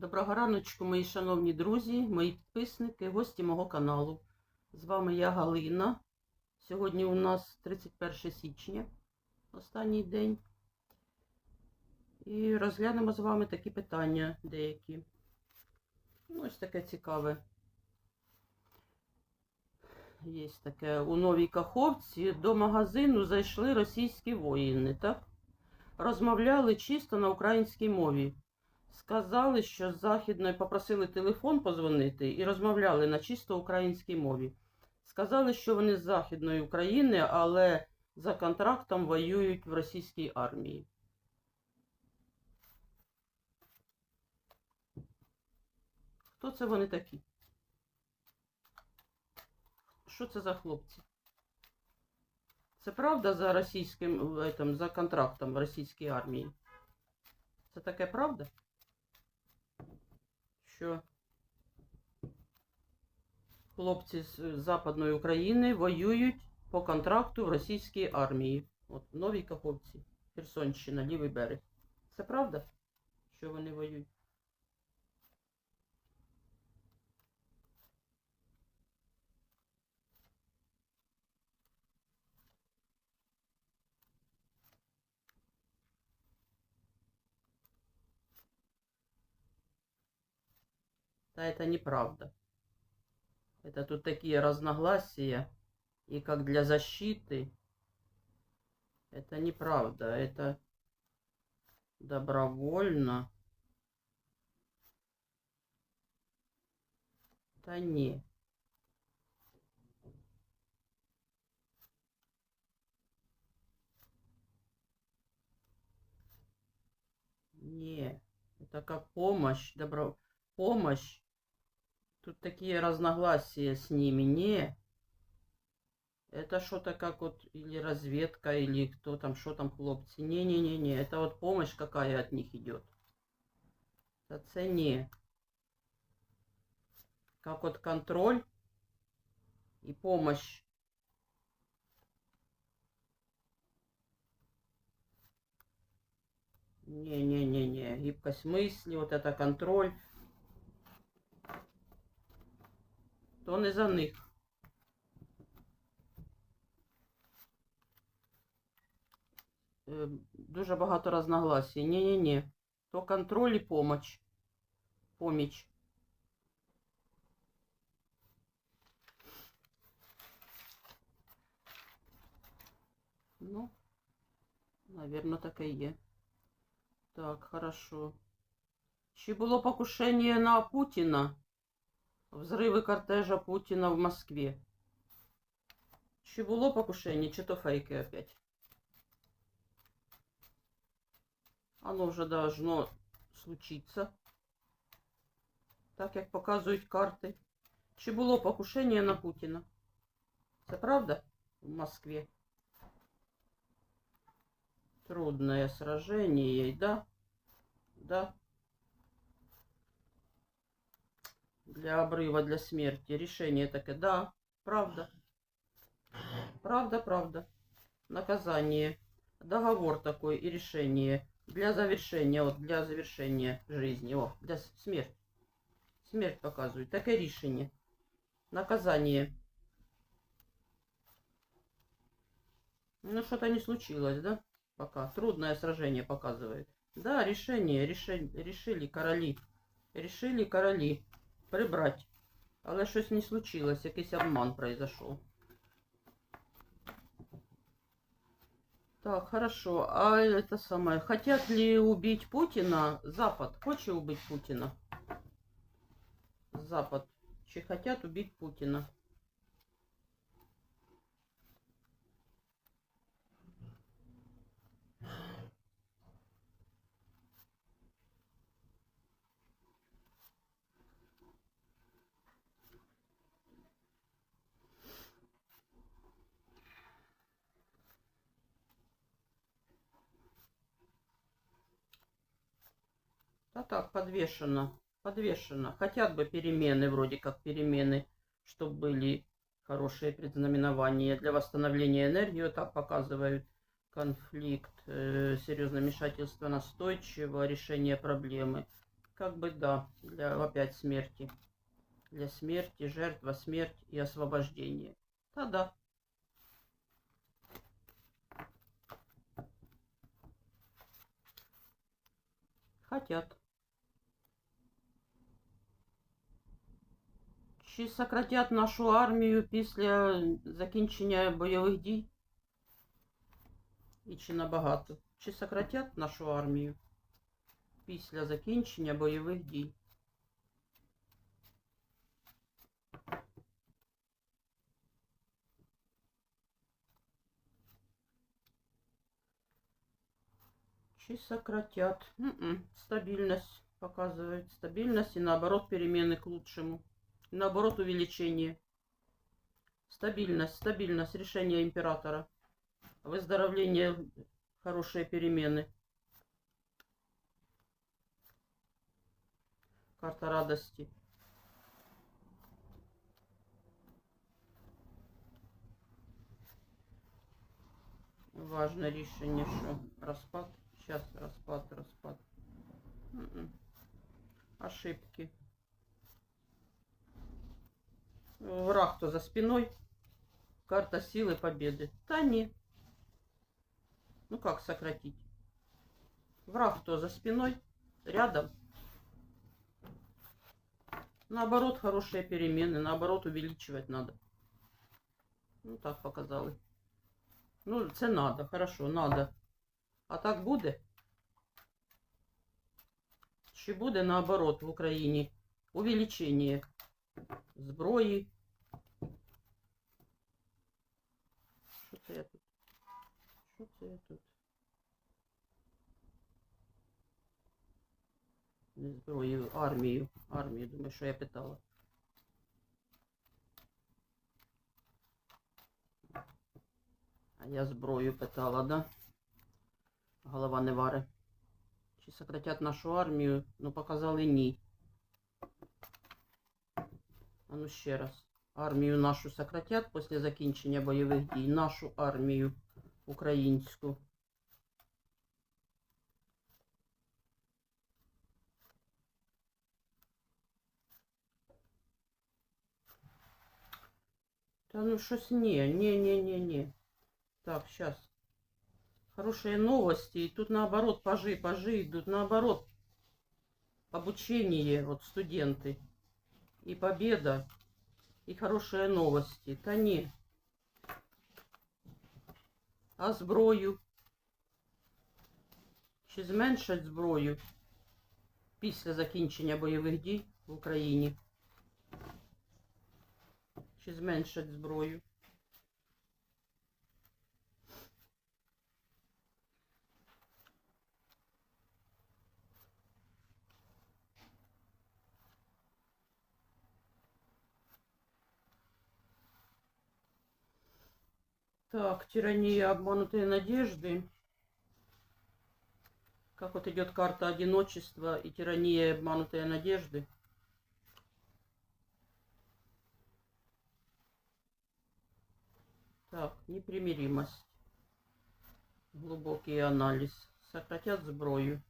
Доброго раночку, мої шановні друзі, мої підписники, гості мого каналу. З вами я Галина. Сьогодні у нас 31 січня, останній день. І розглянемо з вами такі питання деякі. Ну, ось таке цікаве. Є таке у Новій Каховці до магазину зайшли російські воїни, так? Розмовляли чисто на українській мові. Сказали, що з західної попросили телефон позвонити і розмовляли на чисто українській мові. Сказали, що вони з Західної України, але за контрактом воюють в російській армії. Хто це вони такі? Що це за хлопці? Це правда за російським этом, за контрактом в російській армії? Це таке правда? Що хлопці з Западної України воюють по контракту в російській армії. От в Новій Каховці, Херсонщина, лівий берег. Це правда, що вони воюють? Да, это неправда. Это тут такие разногласия. И как для защиты. Это неправда. Это добровольно. Да не. Не. Это как помощь. Добро... Помощь Тут такие разногласия с ними. Не. Это что-то как вот или разведка, или кто там, что там хлопцы. Не-не-не-не. Это вот помощь какая от них идет. Это це не. Как вот контроль и помощь. Не-не-не-не. Гибкость мысли, вот это контроль. То не за них. Е, Дуже багато разногласий. Ні-ні-ні. То контроль і помощь. Поміч. Ну, наверное, так і є. Так, хорошо. Чи було покушення на Путіна? Взриви кортежа Путіна в Москві. Чи було покушення, чи то фейки опять? Оно вже должно случиться. Так як показують карти. Чи було покушення на Путіна? Це правда? В Москві. Трудное сражение, да? Да. Для обрыва, для смерти. Решение такое. Да, правда. Правда, правда. Наказание. Договор такой и решение. Для завершения, вот для завершения жизни. О, для смерти. Смерть показывает. Такое решение. Наказание. Ну, что-то не случилось, да? Пока. Трудное сражение показывает. Да, решение. Реши, решили короли. Решили короли прибрати. Але щось не случилось, якийсь обман произошел. Так, хорошо. А это самое, хотят ли убить Путина? Запад хочет убить Путина? Запад. Чи хотят убить Путина? Да так, подвешено. Подвешено. Хотят бы перемены, вроде как перемены, чтобы были хорошие предзнаменования для восстановления энергии. Так показывают конфликт, э, серьезное вмешательство настойчиво, решение проблемы. как бы да, для опять смерти. Для смерти, жертва, смерть и освобождение. Да-да. Хотят. Чи сократять нашу армію після закінчення бойових дій? І чи набагато? Чи сократять нашу армію після закінчення бойових дій? Чи сократят? М-м, Стабильность показывает. Стабильность и наоборот перемены к лучшему. Наоборот увеличение. Стабильность, стабильность. Решение императора. Выздоровление, хорошие перемены. Карта радости. Важне рішення, що розпад. Сейчас распад, распад. М-м. Ошибки. Враг-то за спиной. Карта силы победы. Да не. Ну как сократить? Враг-то за спиной. Рядом. Наоборот, хорошие перемены. Наоборот, увеличивать надо. Ну так показали. Ну, це надо, хорошо, надо. А так буде? Чи буде наоборот в Україні увеличення зброї? Це я тут? Що це я тут? Не зброю, армію. Армію, думаю, що я питала. А я зброю питала, да? Голова не вари. Чи сократять нашу армію? Ну, показали ні. А ну ще раз. Армію нашу сократять після закінчення бойових дій. Нашу армію українську. Та ну щось ні, ні, ні, ні, ні. Так, сейчас. Хорошие новости. И тут наоборот пажи, пажи идут. Наоборот. Обучение, вот студенты. И победа. И хорошие новости. Та ні. А зброю? Чи зменшать зброю після закінчення бойових дій в Україні? Чи зменшать зброю? Так, тирания обманутой надежды. Как вот идет карта одиночества и тирания обманутой надежды. Так, непримиримость. Глубокий анализ. Сократят зброю.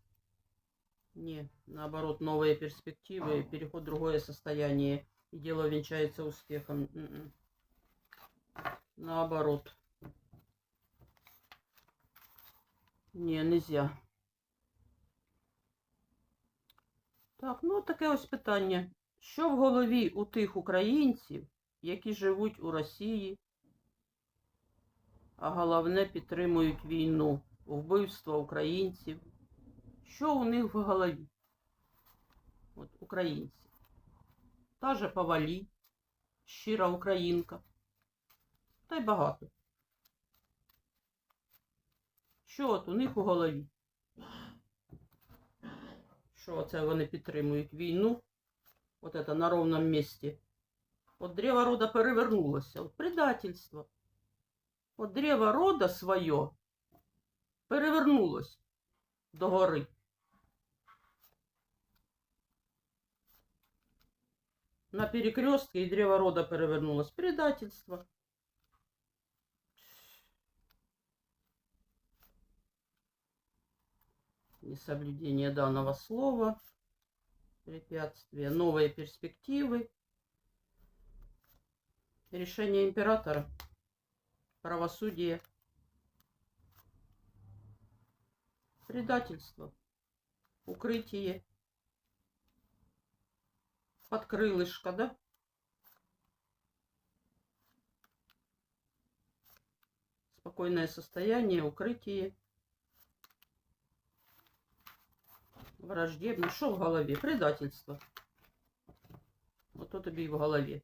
Не, наоборот, новые перспективы, переход в другое состояние. И дело венчается успехом. М-м. Наоборот. Ні, нельзя. Так, ну таке ось питання. Що в голові у тих українців, які живуть у Росії, а головне підтримують війну, вбивство українців? Що у них в голові? От українці. Та же Павалі, щира українка. Та й багато. Що от у них у голові? Що це вони підтримують війну? От це на ровному місці. От древо рода перевернулося. От предательство. От древо рода своє перевернулось до гори. На перекрестке и древо рода перевернулось. Предательство. Несоблюдение данного слова. препятствия, новые перспективы, решение императора, правосудие, предательство, укрытие, подкрылышко, да? Спокойное состояние, укрытие. Враждебно. Що в голові? Предательство. Ото тобі і в голові.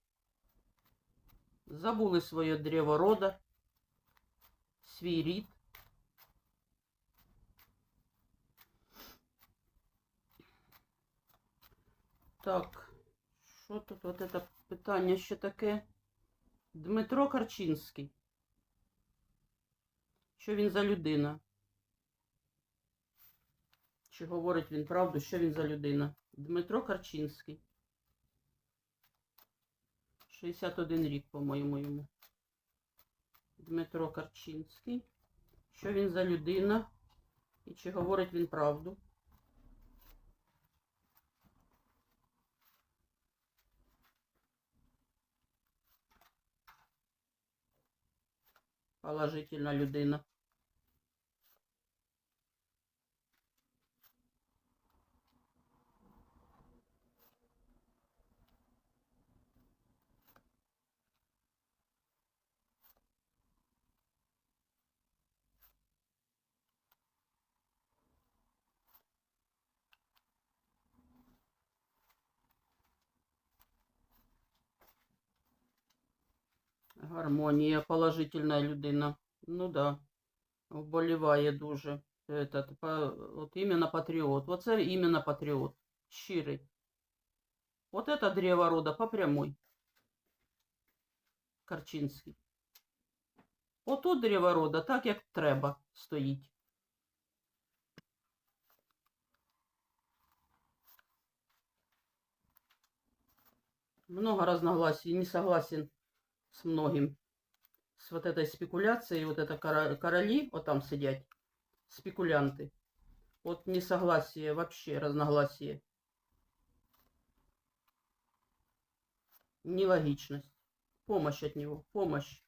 Забули своє древо рода, свій рід. Так, що тут от це питання ще таке? Дмитро Карчинський. Що він за людина? Чи говорить він правду, що він за людина? Дмитро Карчинський. 61 рік, по-моєму, йому. Дмитро Карчинський. Що він за людина? І чи говорить він правду? Положительна людина. Гармонія, положительна людина. Ну да. Вболіває дуже. Этот, от іменно патріот. Оце іменно патріот. Щирий. Вот это древо рода по прямой. Карчинський. Отут древо рода так, як треба, стоїть. Много разногласий, не согласен с многим. С вот этой спекуляцией, вот это короли, вот там сидят, спекулянты. Вот несогласие, вообще разногласие. Нелогичность. Помощь от него, помощь.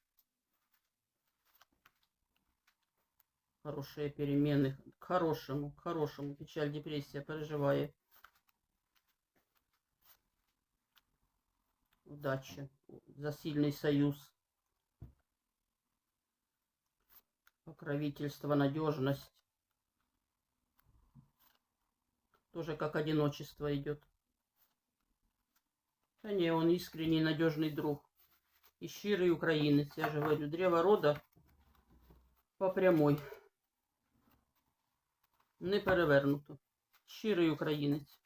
Хорошие перемены, к хорошему, к хорошему. Печаль, депрессия, переживает. Удача. За сильный союз. Покровительство, надежность. Тоже как одиночество идет. Да не, он искренний, надежный друг. И щирый украинец. Я же говорю, древо рода по прямой. Не перевернуто. Щирий українець.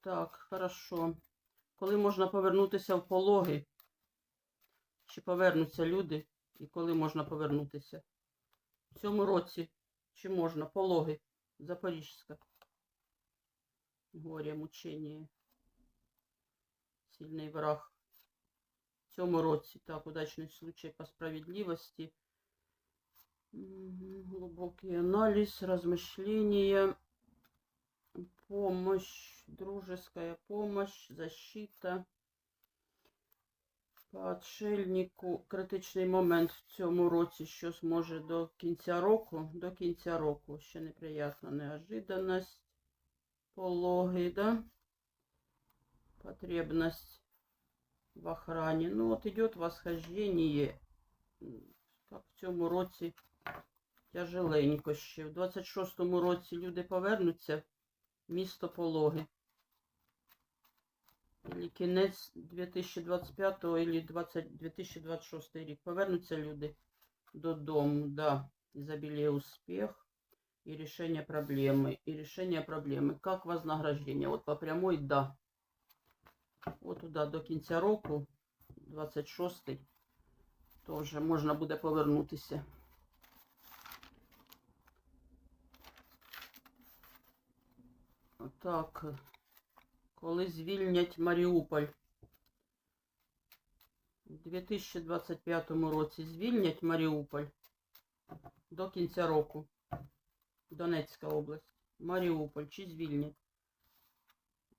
Так, хорошо. Коли можна повернутися в пологи? Чи повернуться люди? І коли можна повернутися? В цьому році чи можна пологи? Запорізька. Горе, мучення. Сильний враг. В цьому році. Так, удачний случай по справедливості. Глубокий анализ, размышления, помощь, дружеская помощь, защита. По отшельнику критичний момент в цьому році, що зможе до кінця року, до кінця року. Ще неприятна неожиданность, пологи, да? Потребность в охране. Ну, от идет восхождение, як в цьому році тяжеленько ще. В 26-му році люди повернуться місто Пологи. Или кінець 2025 или 20, 2026 рік. Повернуться люди додому, да. Изобилие успех и решение проблемы. И решение проблемы. Как вознаграждение? Вот по прямой, да. Вот туда до кінця року, 26 теж можна буде повернутися. Так, коли звільнять Маріуполь? У 2025 році звільнять Маріуполь до кінця року. Донецька область. Маріуполь чи звільнять.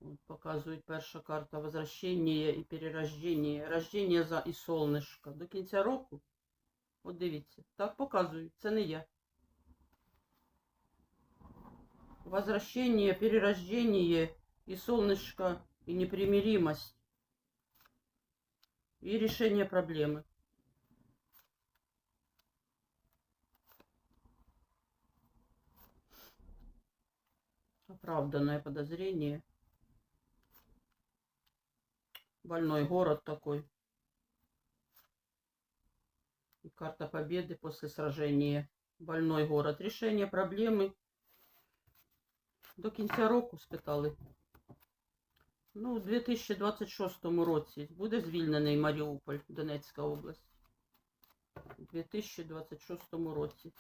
От показують перша карта возвращення і перерождення. Рождення за і солнышко. До кінця року. От дивіться. Так показують. Це не я. Возвращение, перерождение и солнышко, и непримиримость. И решение проблемы. Оправданное подозрение. Больной город такой. И карта победы после сражения. Больной город. Решение проблемы. До кінця року спитали. Ну, у 2026 році буде звільнений Маріуполь, Донецька область. У 2026 році.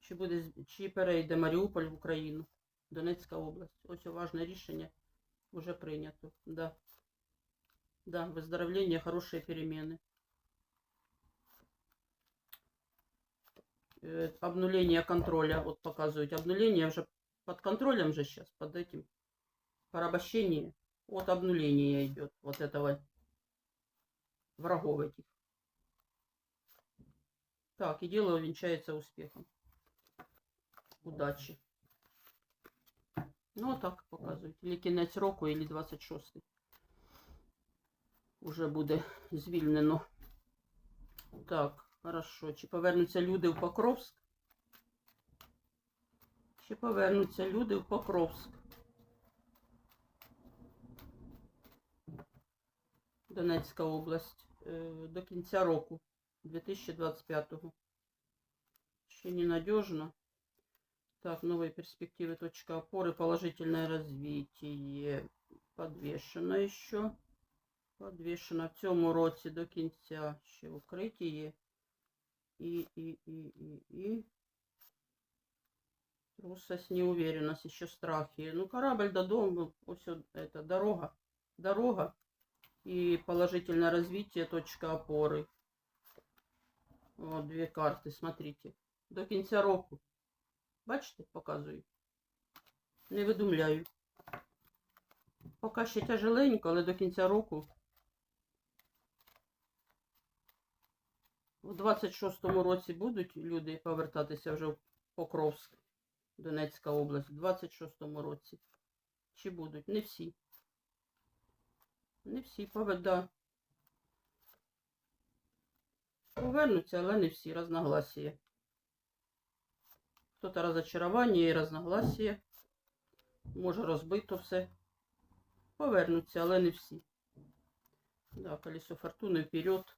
Чи, буде, з- чи перейде Маріуполь в Україну? Донецька область. Ось важне рішення вже прийнято. Да. Да, выздоровление, хорошие перемены. Э, Обнуление контроля. Вот показывают. Обнуление уже под контролем же сейчас, под этим. Порабощение. Вот обнуление идет. Вот этого врагов этих. Так, и дело увенчается успехом. Удачи. Ну, вот так показывают. Или кінець року, или 26 Уже буде звільнено. Так, хорошо. Чи повернуться люди в Покровськ? Чи повернуться люди в Покровськ? Донецька область. е, До кінця року 2025-го. Ще ненадежно. Так, новые перспективы, точка опоры, положительное развитие. Подвешено еще. Подвешено в цьому році до кінця ще укриття. І, і, і, і, і. Трусость, неуверенность, еще страхи. Ну, корабль додому, все это дорога. Дорога и положительное развитие, точка опоры. Вот две карты, смотрите. До кінця року. Бачите, показую. Не видумляю. Поки ще тяжеленько, але до кінця року. У 26-му році будуть люди повертатися вже в Покровськ, Донецька область. В 26-му році. Чи будуть? Не всі. Не всі поведа. Повернуться, але не всі. Разногласія. Хто-то розочарування і разногласія. Може розбито все. Повернуться, але не всі. Да, колесо фортуни вперед.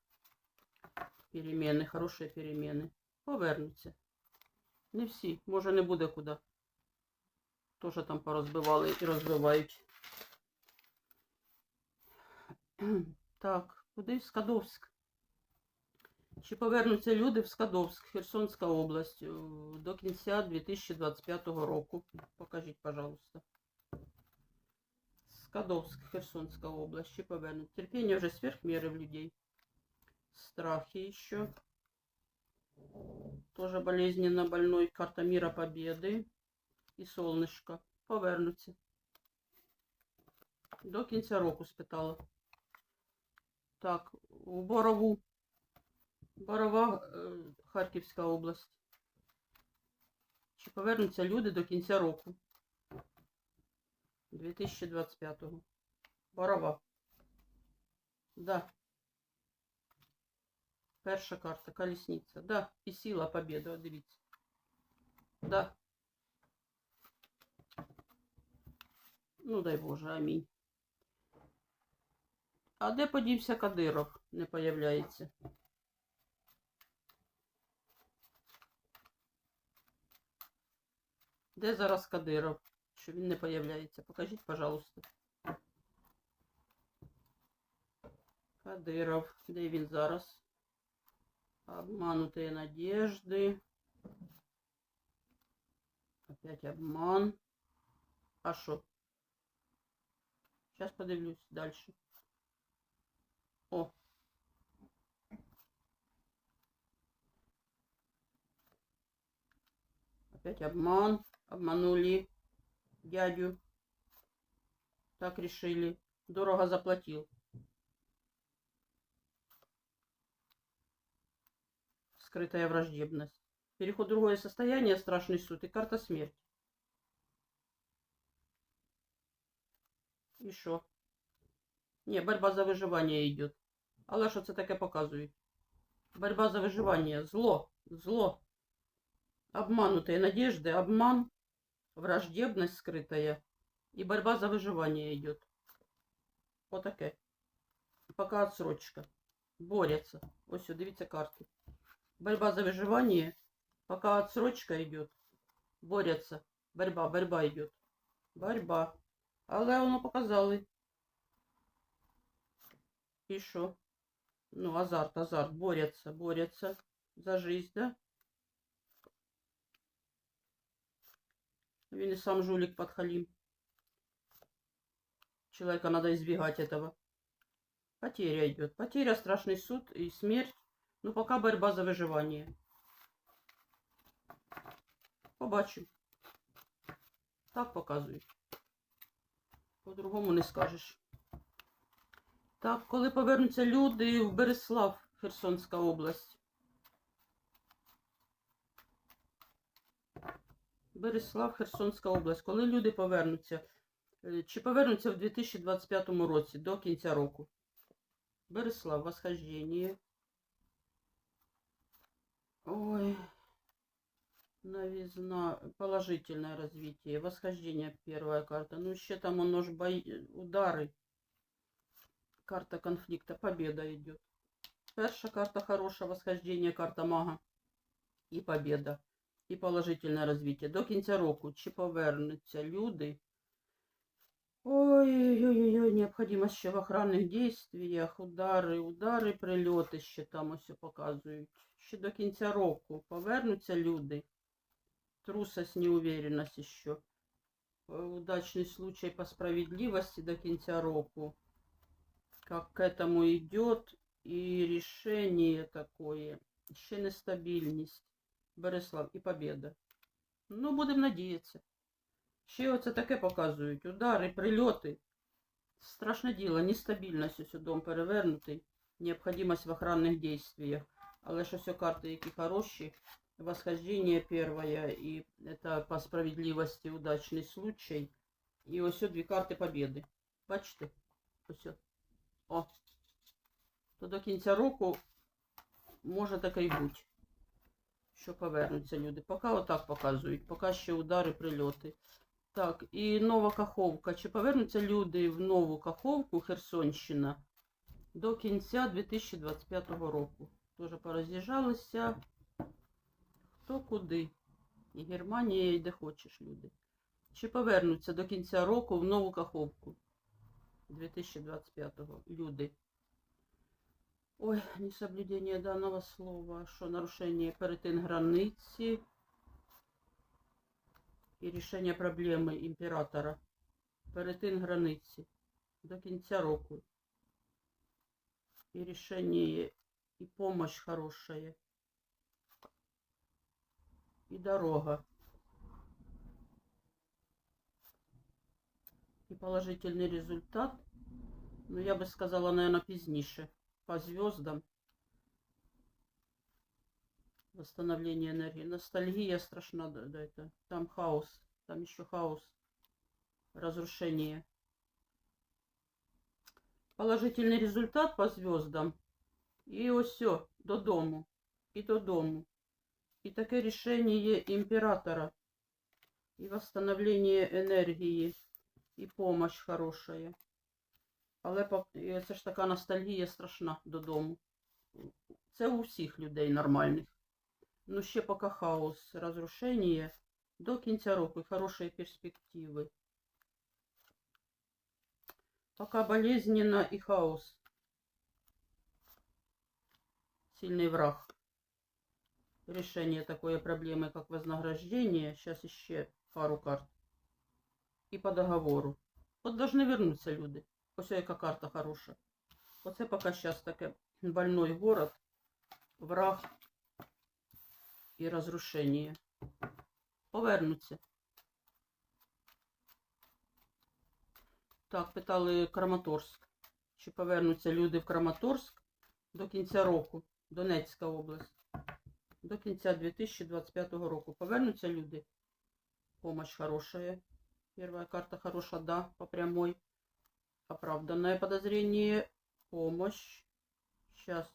Перемены, хороші перемены. Повернуться. Не всі. Може не буде куди. Тоже там порозбивали і розбивають. Так, куди в Скадовськ? Чи повернуться люди в Скадовськ, Херсонська область, е, до кінця 2025 року? Покажіть, пожалуйста. Скадовськ, Херсонська область. Чи повернуть? Терпіння вже сверх міри в людей. Страхи еще. Тоже болезненно больной. Карта мира победы. І солнышко. Повернуться. До кінця року спитала. Так, у Борову. Борова, е, Харківська область. Чи повернуться люди до кінця року? 2025-го. Борова. Да. Перша карта, колесниця. Да, і сила победи, от дивіться. Да. Ну, дай Боже, амінь. А де подівся Кадиров? Не появляється. Де зараз Кадиров? Що він не появляється? Покажіть, пожалуйста. Кадиров. Де він зараз? Обманутые надежды. Опять обман. А що? Сейчас подивлюсь дальше. О. Опять обман. Обманули. дядю. Так решили. Дорого заплатил. Скрытая враждебность. Переход в другое состояние, страшный суд и карта смерти. І що? Ні, борьба за виживання йде. Але що це таке показують? Борьба за виживання. Зло. Зло. Обманутые надежды, обман, враждебность скрытая. И борьба за выживание идет. Вот таке. Пока отсрочка. Борются. Ось, сюди, дивіться карти. Борьба за выживание. Пока отсрочка идет. Борются. Борьба, борьба идет. Борьба. Але воно показали. І що? Ну, азарт, азарт. Борються, борються за жизнь, да? Він и сам жулик подхалим. Человека надо избегать этого. Потеря идет. Потеря, страшный суд и смерть. Ну, пока борьба за выживание. Побачу. Так показують. По-другому не скажеш. Так, коли повернуться люди в Береслав, Херсонська область. Береслав, Херсонська область. Коли люди повернуться? Е, Чи повернуться в 2025 році до кінця року? Береслав, восхождение. Ой. Новизна. Положительное развитие. Восхождение первая карта. Ну, еще там оно ж бои... удары. Карта конфликта. Победа идет. Перша карта хорошая. Восхождение. Карта мага. І победа. І положительне розвиття. До кінця року чи повернуться люди. Ой-ой-ой, необходимость ще в охранних дійствіях, удари, удари, прильоти ще там ось показують. Ще до кінця року повернуться люди. Трусость, неуверенность еще. Удачный случай по справедливости до кінця року. Как к этому идет и решение такое. Ще нестабільність. Береслав і победа. Ну, будемо надіятися. Ще оце таке показують. Удари, прильоти. Страшне діло, нестабільність ось дом перевернутий. Необходимость в охранних дійствіях. Але ж ось карти, які хороші. Восхождение первое. І це по справедливості удачний случай. І ось дві карти победи. Бачите? Ось. О. То до кінця року може таке й бути що повернуться люди. Поки отак показують, поки ще удари, прильоти. Так, і нова Каховка. Чи повернуться люди в нову Каховку, Херсонщина, до кінця 2025 року? Тоже пороз'їжджалися. Хто куди? І Германія, і де хочеш люди. Чи повернуться до кінця року в нову Каховку 2025 люди? Ой, несоблюдение данного слова, що нарушення перетин границі і рішення проблеми імператора. Перетин границі до кінця року. І рішення, і помощь хорошая. І дорога. І положительний результат. Ну, я би сказала, наверное, пізніше по звездам Восстановление энергии. Ностальгия страшна, да, да, это. Там хаос. Там еще хаос. Разрушение. Положительный результат по звездам. І ось все, додому. І додому. І таке рішення імператора. І восстановление енергії. І помощь хорошая. Але пок- і це ж така ностальгія страшна додому. Це у всіх людей нормальних. Ну, ще поки хаос, розрушення до кінця року і хороші перспективи. Пока болезненно и хаос. Сильный враг. Решение такой проблемы, как вознаграждение. Сейчас еще пару карт. И по договору. Вот должны вернуться люди. Ось яка карта хороша. Оце поки зараз таке больной город, враг і розрушення. Повернуться. Так, питали Краматорськ. Чи повернуться люди в Краматорськ до кінця року, Донецька область. До кінця 2025 року. Повернуться люди. Помощь хорошая. Первая карта хороша, да, по прямой. Оправданное подозрение. Помощь. Сейчас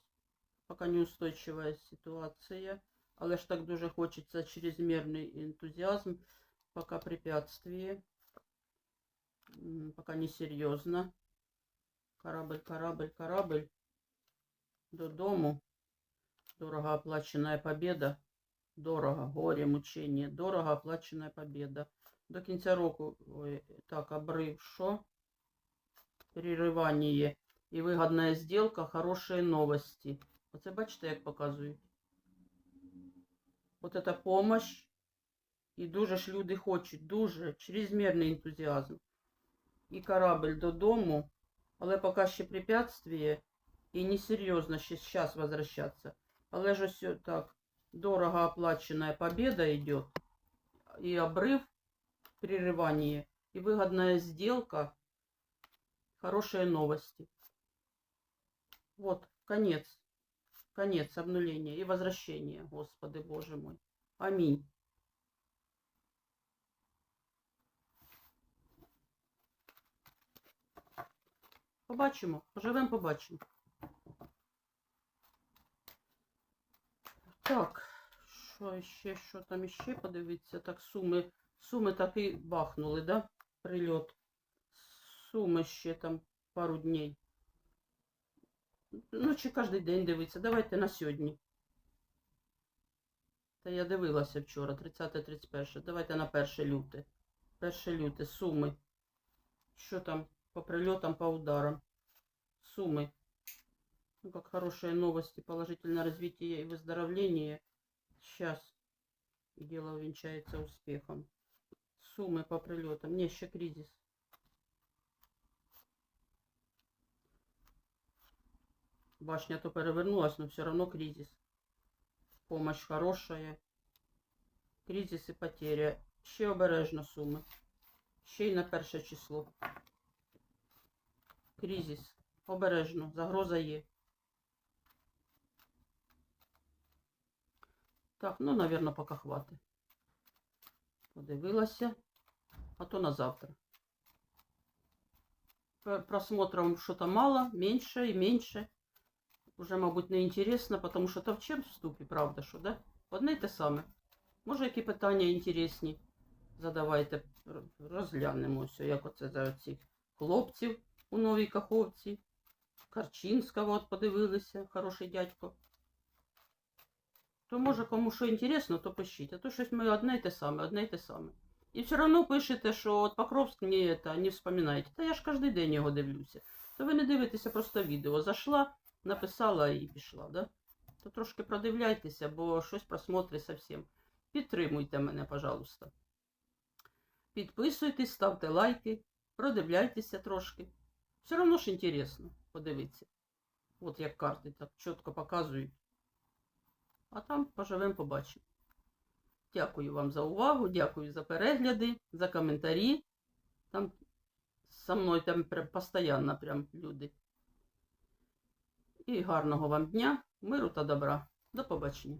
пока неустойчивая ситуация. Але ж так дуже хочеться чрезмерний ентузиазм. Пока препятствие. М, Пока не серйозно. Корабль, корабль, корабль. Додому. Дорого оплаченная победа. Дорого. Горе, мучение. Дорого оплаченная победа. До кінця року. Ой, так, обрыв. Що? Переривання. І вигідна сделка. Хороші новості. Оце бачите, як показують. От это помощь. І дуже ж люди хочуть, дуже чрезмірний ентузіазм. І корабль додому, але поки ще препятствие, і несерйозно ще зараз возвращаться. Але ж ось так, дорого оплаченная победа идет, и обрыв, прерывание, и выгодная сделка, хорошие новости. Вот, конец, Конец обнуления и возвращения, Господи Боже мой. Аминь. Побачимо, поживемо, побачимо. Так, що ще, що там іще подивитися? Так, суми, суми таки бахнули, да? Прильот. Суми ще там пару днів. Ну, чи кожен день дивитися. Давайте на сьогодні. Та я дивилася вчора, 30-31. Давайте на 1 люте. 1 люте, суми. Що там по прильотам, по ударам? Суммы. Ну, как хорошие новости, положительное развитие и выздоровление. Сейчас дело увенчается успехом. Суммы по прилетам. Не, еще кризис. Башня то перевернулась, но все равно кризис. Помощь хорошая. Кризис і потеря. Ще обережно суми. Ще й на перше число. Кризис. Обережно. Загроза є. Так, ну, наверное, поки хватить. Подивилася. А то на завтра. Пр- Просмотров что-то мало, меньше и меньше. Уже, мабуть, не інтересно, тому що то в чим вступі, правда, що, да? Одне й те саме. Може, які питання інтересні? Задавайте, р- розглянемо все, як оце за цих хлопців у Новій Каховці. Карчинського от подивилися, хороший дядько. То може кому що інтересно, то пишіть. А то щось ми одне й те саме, одне й те саме. І все одно пишете, що от Покровськ мені це не вспоминаєте. Та я ж кожен день його дивлюся. То ви не дивитеся просто відео. Зайшла, написала і пішла, да? То трошки продивляйтеся, бо щось просмотри зовсім. Підтримуйте мене, пожалуйста. Підписуйтесь, ставте лайки, продивляйтеся трошки. Все одно ж інтересно подивитися. От як карти так чітко показують. А там поживемо, побачимо. Дякую вам за увагу, дякую за перегляди, за коментарі. Там со мною там прям постійно прям люди. І гарного вам дня, миру та добра. До побачення.